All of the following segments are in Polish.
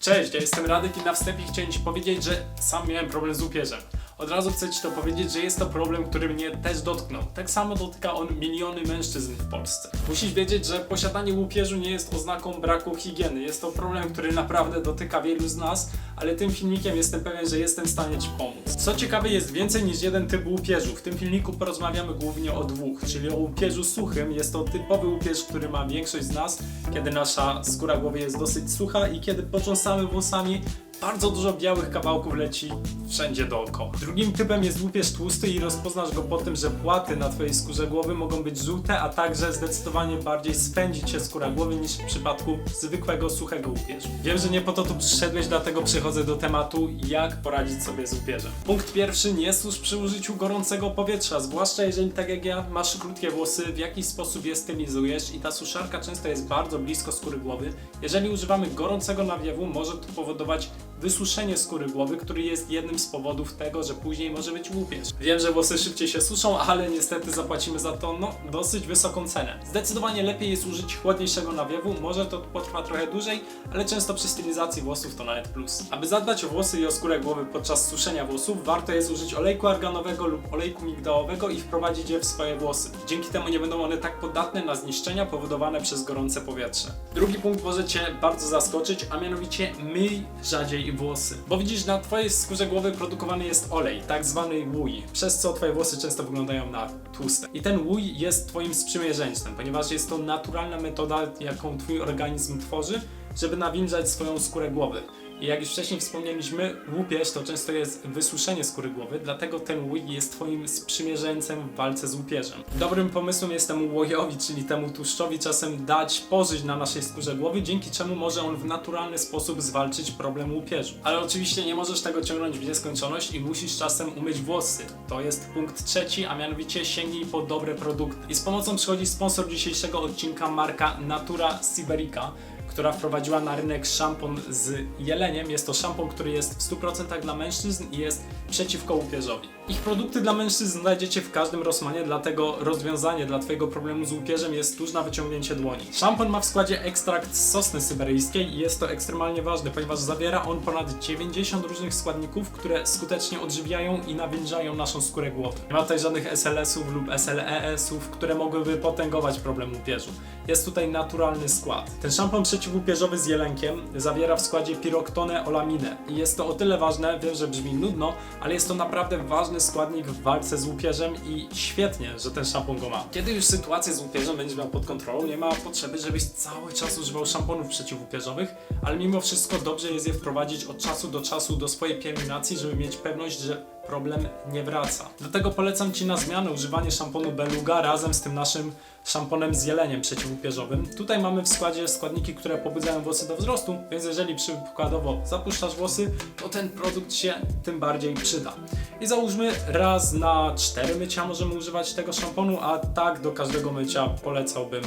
Cześć, ja jestem Radek i na wstępie chciałem Ci powiedzieć, że sam miałem problem z łupieżem. Od razu chcę Ci to powiedzieć, że jest to problem, który mnie też dotknął. Tak samo dotyka on miliony mężczyzn w Polsce. Musisz wiedzieć, że posiadanie łupieżu nie jest oznaką braku higieny. Jest to problem, który naprawdę dotyka wielu z nas, ale tym filmikiem jestem pewien, że jestem w stanie Ci pomóc. Co ciekawe, jest więcej niż jeden typ łupieżu. W tym filmiku porozmawiamy głównie o dwóch, czyli o łupieżu suchym. Jest to typowy łupież, który ma większość z nas, kiedy nasza skóra głowy jest dosyć sucha i kiedy począsamy włosami, bardzo dużo białych kawałków leci wszędzie dookoła. Drugim typem jest łupież tłusty i rozpoznasz go po tym, że płaty na twojej skórze głowy mogą być żółte, a także zdecydowanie bardziej spędzi cię skóra głowy niż w przypadku zwykłego suchego łupieżu. Wiem, że nie po to tu przyszedłeś, dlatego przechodzę do tematu, jak poradzić sobie z łupieżem. Punkt pierwszy, nie służ przy użyciu gorącego powietrza, zwłaszcza jeżeli tak jak ja masz krótkie włosy, w jakiś sposób je stylizujesz i ta suszarka często jest bardzo blisko skóry głowy. Jeżeli używamy gorącego nawiewu, może to powodować wysuszenie skóry głowy, który jest jednym z powodów tego, że później może być łupież. Wiem, że włosy szybciej się suszą, ale niestety zapłacimy za to no, dosyć wysoką cenę. Zdecydowanie lepiej jest użyć chłodniejszego nawiewu, może to potrwa trochę dłużej, ale często przy stylizacji włosów to nawet plus. Aby zadbać o włosy i o skórę głowy podczas suszenia włosów, warto jest użyć olejku arganowego lub olejku migdałowego i wprowadzić je w swoje włosy. Dzięki temu nie będą one tak podatne na zniszczenia powodowane przez gorące powietrze. Drugi punkt może Cię bardzo zaskoczyć, a mianowicie myj rzadziej włosy. Bo widzisz, na Twojej skórze głowy produkowany jest olej, tak zwany łój, przez co Twoje włosy często wyglądają na tłuste. I ten łój jest Twoim sprzymierzeńcem, ponieważ jest to naturalna metoda, jaką Twój organizm tworzy, żeby nawilżać swoją skórę głowy. I jak już wcześniej wspomnieliśmy, łupież to często jest wysuszenie skóry głowy, dlatego ten łój jest Twoim sprzymierzeńcem w walce z łupieżem. Dobrym pomysłem jest temu łojowi, czyli temu tłuszczowi czasem dać pożyć na naszej skórze głowy, dzięki czemu może on w naturalny sposób zwalczyć problem łupieżu. Ale oczywiście nie możesz tego ciągnąć w nieskończoność i musisz czasem umyć włosy. To jest punkt trzeci, a mianowicie sięgnij po dobre produkty. I z pomocą przychodzi sponsor dzisiejszego odcinka marka Natura Siberica która wprowadziła na rynek szampon z jeleniem. Jest to szampon, który jest w 100% dla mężczyzn i jest przeciwko łupieżowi. Ich produkty dla mężczyzn znajdziecie w każdym Rossmanie, dlatego rozwiązanie dla Twojego problemu z łupieżem jest tuż na wyciągnięcie dłoni. Szampon ma w składzie ekstrakt z sosny syberyjskiej i jest to ekstremalnie ważne, ponieważ zawiera on ponad 90 różnych składników, które skutecznie odżywiają i nawilżają naszą skórę głowy. Nie ma tutaj żadnych SLS-ów lub SLES-ów, które mogłyby potęgować problem łupieżu. Jest tutaj naturalny skład. Ten szampon przeciwłupieżowy z jelenkiem zawiera w składzie piroktonę olaminę i jest to o tyle ważne, wiem, że brzmi nudno, ale jest to naprawdę ważny składnik w walce z łupieżem i świetnie, że ten szampon go ma. Kiedy już sytuację z łupieżem będziesz miał pod kontrolą, nie ma potrzeby, żebyś cały czas używał szamponów przeciwłupieżowych, ale mimo wszystko dobrze jest je wprowadzić od czasu do czasu do swojej pielęgnacji, żeby mieć pewność, że problem nie wraca. Dlatego polecam Ci na zmianę używanie szamponu Beluga razem z tym naszym szamponem z jeleniem przeciwłupieżowym. Tutaj mamy w składzie składniki, które pobudzają włosy do wzrostu, więc jeżeli przykładowo zapuszczasz włosy, to ten produkt się tym bardziej przyda. I załóżmy raz na cztery mycia możemy używać tego szamponu, a tak do każdego mycia polecałbym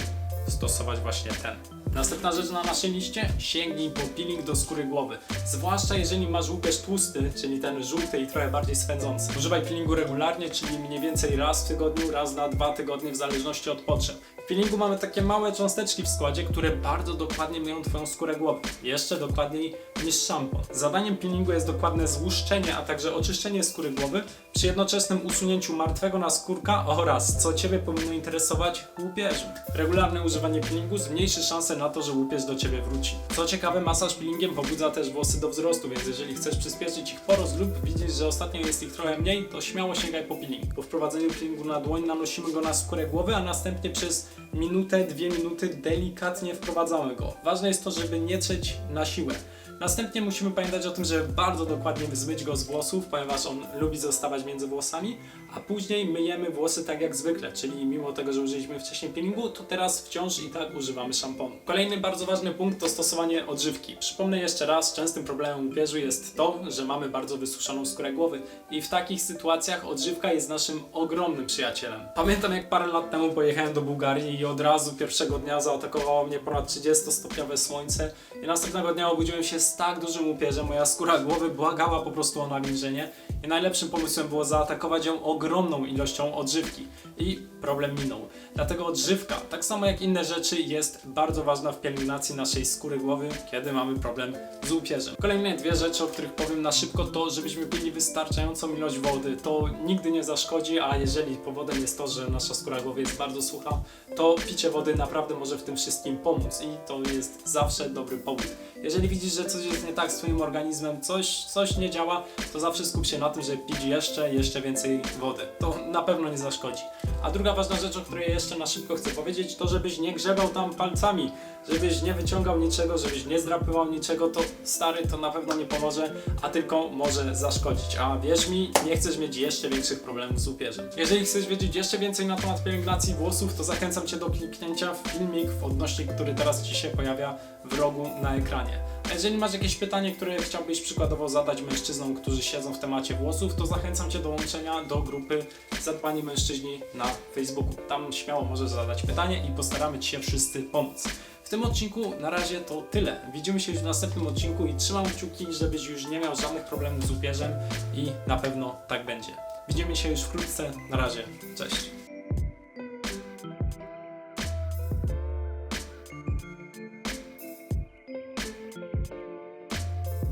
stosować właśnie ten. Następna rzecz na naszej liście, sięgnij po peeling do skóry głowy. Zwłaszcza jeżeli masz łupież tłusty, czyli ten żółty i trochę bardziej swędzący. Używaj peelingu regularnie, czyli mniej więcej raz w tygodniu, raz na dwa tygodnie w zależności od potrzeb. Peelingu mamy takie małe cząsteczki w składzie, które bardzo dokładnie myją Twoją skórę głowy. Jeszcze dokładniej niż szampon. Zadaniem peelingu jest dokładne złuszczenie, a także oczyszczenie skóry głowy przy jednoczesnym usunięciu martwego naskórka oraz, co Ciebie powinno interesować, łupieżu. Regularne używanie peelingu zmniejszy szanse na to, że łupież do Ciebie wróci. Co ciekawe, masaż peelingiem pobudza też włosy do wzrostu, więc jeżeli chcesz przyspieszyć ich porost lub widzisz, że ostatnio jest ich trochę mniej, to śmiało sięgaj po peeling. Po wprowadzeniu peelingu na dłoń nanosimy go na skórę głowy, a następnie przez minutę, dwie minuty delikatnie wprowadzamy go. Ważne jest to, żeby nie trzeć na siłę. Następnie musimy pamiętać o tym, żeby bardzo dokładnie zmyć go z włosów, ponieważ on lubi zostawać między włosami, a później myjemy włosy tak jak zwykle, czyli mimo tego, że użyliśmy wcześniej peelingu, to teraz wciąż i tak używamy szamponu. Kolejny bardzo ważny punkt to stosowanie odżywki. Przypomnę jeszcze raz, częstym problemem łupieżu jest to, że mamy bardzo wysuszoną skórę głowy i w takich sytuacjach odżywka jest naszym ogromnym przyjacielem. Pamiętam jak parę lat temu pojechałem do Bułgarii i od razu pierwszego dnia zaatakowało mnie ponad 30-stopniowe słońce i następnego dnia obudziłem się z jest tak dużym upierzem, moja skóra głowy błagała po prostu o nawilżenie i najlepszym pomysłem było zaatakować ją ogromną ilością odżywki i problem minął. Dlatego odżywka, tak samo jak inne rzeczy, jest bardzo ważna w pielęgnacji naszej skóry głowy, kiedy mamy problem z upierzem. Kolejne dwie rzeczy, o których powiem na szybko, to żebyśmy pili wystarczającą ilość wody. To nigdy nie zaszkodzi, a jeżeli powodem jest to, że nasza skóra głowy jest bardzo sucha, to picie wody naprawdę może w tym wszystkim pomóc i to jest zawsze dobry powód. Jeżeli widzisz, że coś jest nie tak z Twoim organizmem, coś, coś nie działa, to zawsze skup się na tym, żeby pić jeszcze, jeszcze więcej wody. To na pewno nie zaszkodzi. A druga ważna rzecz, o której jeszcze na szybko chcę powiedzieć, to żebyś nie grzebał tam palcami, żebyś nie wyciągał niczego, żebyś nie zdrapywał niczego, to stary to na pewno nie pomoże, a tylko może zaszkodzić. A wierz mi, nie chcesz mieć jeszcze większych problemów z upierzem. Jeżeli chcesz wiedzieć jeszcze więcej na temat pielęgnacji włosów, to zachęcam Cię do kliknięcia w filmik, w odnośnik, który teraz Ci się pojawia w rogu na ekranie. Jeżeli masz jakieś pytanie, które chciałbyś przykładowo zadać mężczyznom, którzy siedzą w temacie włosów, to zachęcam Cię do łączenia do grupy Zadbani Mężczyźni na Facebooku. Tam śmiało możesz zadać pytanie i postaramy Ci się wszyscy pomóc. W tym odcinku na razie to tyle. Widzimy się już w następnym odcinku i trzymam kciuki, żebyś już nie miał żadnych problemów z upierzem i na pewno tak będzie. Widzimy się już wkrótce. Na razie. Cześć.